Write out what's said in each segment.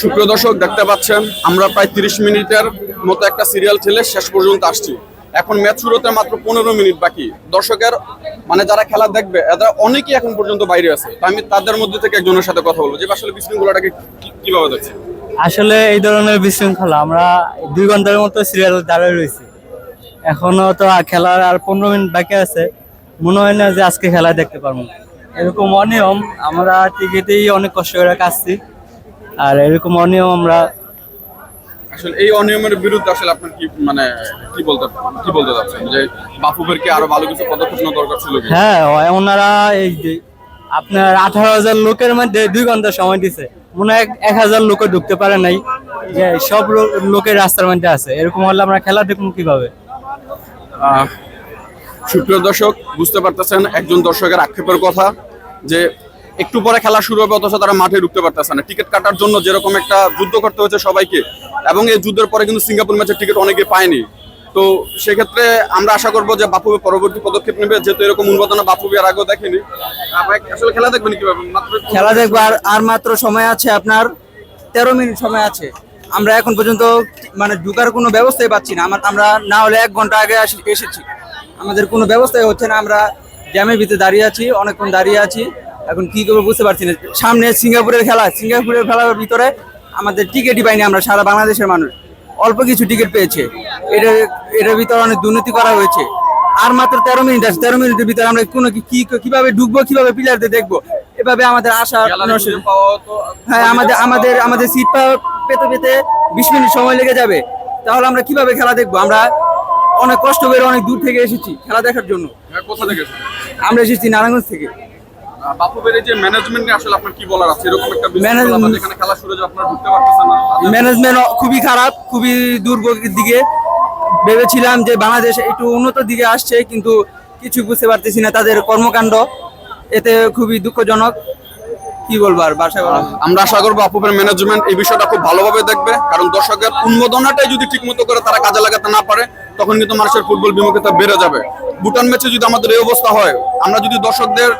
সুপ্রিয় দর্শক, দেখতে পাচ্ছেন, আমরা প্রায় তিরিশ মিনিটের মতো একটা সিরিয়াল ঠেলে শেষ পর্যন্ত আসছি। এখন ম্যাচ শুরু হতে মাত্র পনেরো মিনিট বাকি। দর্শকের মানে যারা খেলা দেখবে, এরা অনেকেই এখন পর্যন্ত বাইরে আছে। তো আমি তাদের মধ্যে থেকে একজনের সাথে কথা বলব। যে আসলে বিশৃঙ্খলাটাকে কীভাবে দেখছে আসলে এই ধরনের বিশৃঙ্খলা, আমরা দুই ঘণ্টার মতো সিরিয়াল দাঁড়িয়ে রয়েছি। এখনও তো খেলার আর পনেরো মিনিট বাকি আছে। মনে হয় না যে আজকে খেলা দেখতে পারব। এরকম অনিয়ম আমরা টিকিটেই অনেক কষ্ট করে কাটছি। আর এরকম অনিয়ম আমরা আসলে এই অনিয়মের বিরুদ্ধে আসলে আপনার কি মানে কি বলতে কি বলতে চাচ্ছেন? যে বাফুফের কি আরও ভালো কিছু পদক্ষেপ নেওয়া দরকার ছিল হ্যাঁ ওনারা এই যে আপনার আঠারো হাজার লোকের মধ্যে দুই ঘণ্টা সময় দিছে। মনে হয় এক- হাজার লোকে ঢুকতে পারে নাই। যে সব লোকের রাস্তার মধ্যে আছে। এরকম হলে আমরা খেলা দেখব কীভাবে? সুপ্রিয় দর্শক বুঝতে পারতেছেন একজন দর্শকের আক্ষেপের কথা। যে একটু পরে খেলা শুরু হবে, অথচ তারা মাঠে ঢুকতে পারতেছে না। টিকিট কাটার জন্য যেরকম একটা যুদ্ধ করতে হচ্ছে সবাইকে, এবং এই যুদ্ধের পরে কিন্তু সিঙ্গাপুর ম্যাচের টিকিট অনেকে পায়নি। তো সেক্ষেত্রে আমরা আশা করব যে বাপুবে পরবর্তী পদক্ষেপ নেবে, যেহেতু এরকম উন্মাদনা বাপুবে আর আগেও দেখেনি। আসলে খেলা দেখবেন কীভাবে? খেলা দেখব, আর মাত্র সময় আছে আপনার তেরো মিনিট সময় আছে। আমরা এখন পর্যন্ত মানে ঢুকার কোনো ব্যবস্থাই পাচ্ছি না। আমার না হলে এক ঘণ্টা আগে এসেছি। আমাদের কোনো ব্যবস্থাই হচ্ছে না। আমরা জ্যামের ভিতরে দাঁড়িয়ে আছি অনেকক্ষণ দাঁড়িয়ে আছি। এখন কি করব বুঝতে পারছি না। সামনে সিঙ্গাপুরের খেলা সিঙ্গাপুরের খেলার ভিতরে আমাদের টিকিটই পাইনি আমরা সারা বাংলাদেশের মানুষ। অল্প কিছু টিকিট পেয়েছে। এটা এটার ভিতরে অনেক দুর্নীতি করা হয়েছে। আর মাত্র তেরো মিনিট আছে তেরো মিনিটের ভিতরে আমরা কোনো কি কীভাবে ঢুকবো কীভাবে প্লেয়ারদের দেখব এভাবে আমাদের আশা হ্যাঁ আমাদের আমাদের আমাদের সিট পেতে পেতে বিশ মিনিট সময় লেগে যাবে। তাহলে আমরা কীভাবে খেলা দেখব? আমরা অনেক কষ্ট করে অনেক দূর থেকে এসেছি খেলা দেখার জন্য। হ্যাঁ, কোথা থেকে? আমরা এসেছি নারায়ণগঞ্জ থেকে। ম্যানেজমেন্ট খুবই খারাপ খুবই দুর্ভোগের দিকে। ভেবেছিলাম যে বাংলাদেশ একটু উন্নত দিকে আসছে কিন্তু কিছু বুঝতে পারতেছি না তাদের কর্মকাণ্ড। এতে খুবই দুঃখজনক। কি বলব আর বাসা আমরা আশা করব আপুপের ম্যানেজমেন্ট এই বিষয়টা খুব ভালোভাবে দেখবে কারণ দর্শকের উন্মোদনাটাই যদি ঠিক মতো করে তারা কাজে লাগাতে না পারে তখন কিন্তু মানুষের ফুটবল বিমুখতা বেড়ে যাবে। ভুটান ম্যাচে যদি আমাদের এই অবস্থা হয়, আমরা যদি দর্শকদের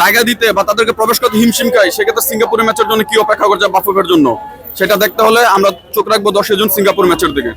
জায়গা দিতে বা তাদেরকে প্রবেশ করতে হিমশিম খাই, সেক্ষেত্রে সিঙ্গাপুরের ম্যাচের জন্য কি অপেক্ষা করছে বাফুফের জন্য? সেটা দেখতে হলে আমরা চোখ রাখব দশ জন সিঙ্গাপুর ম্যাচের দিকে।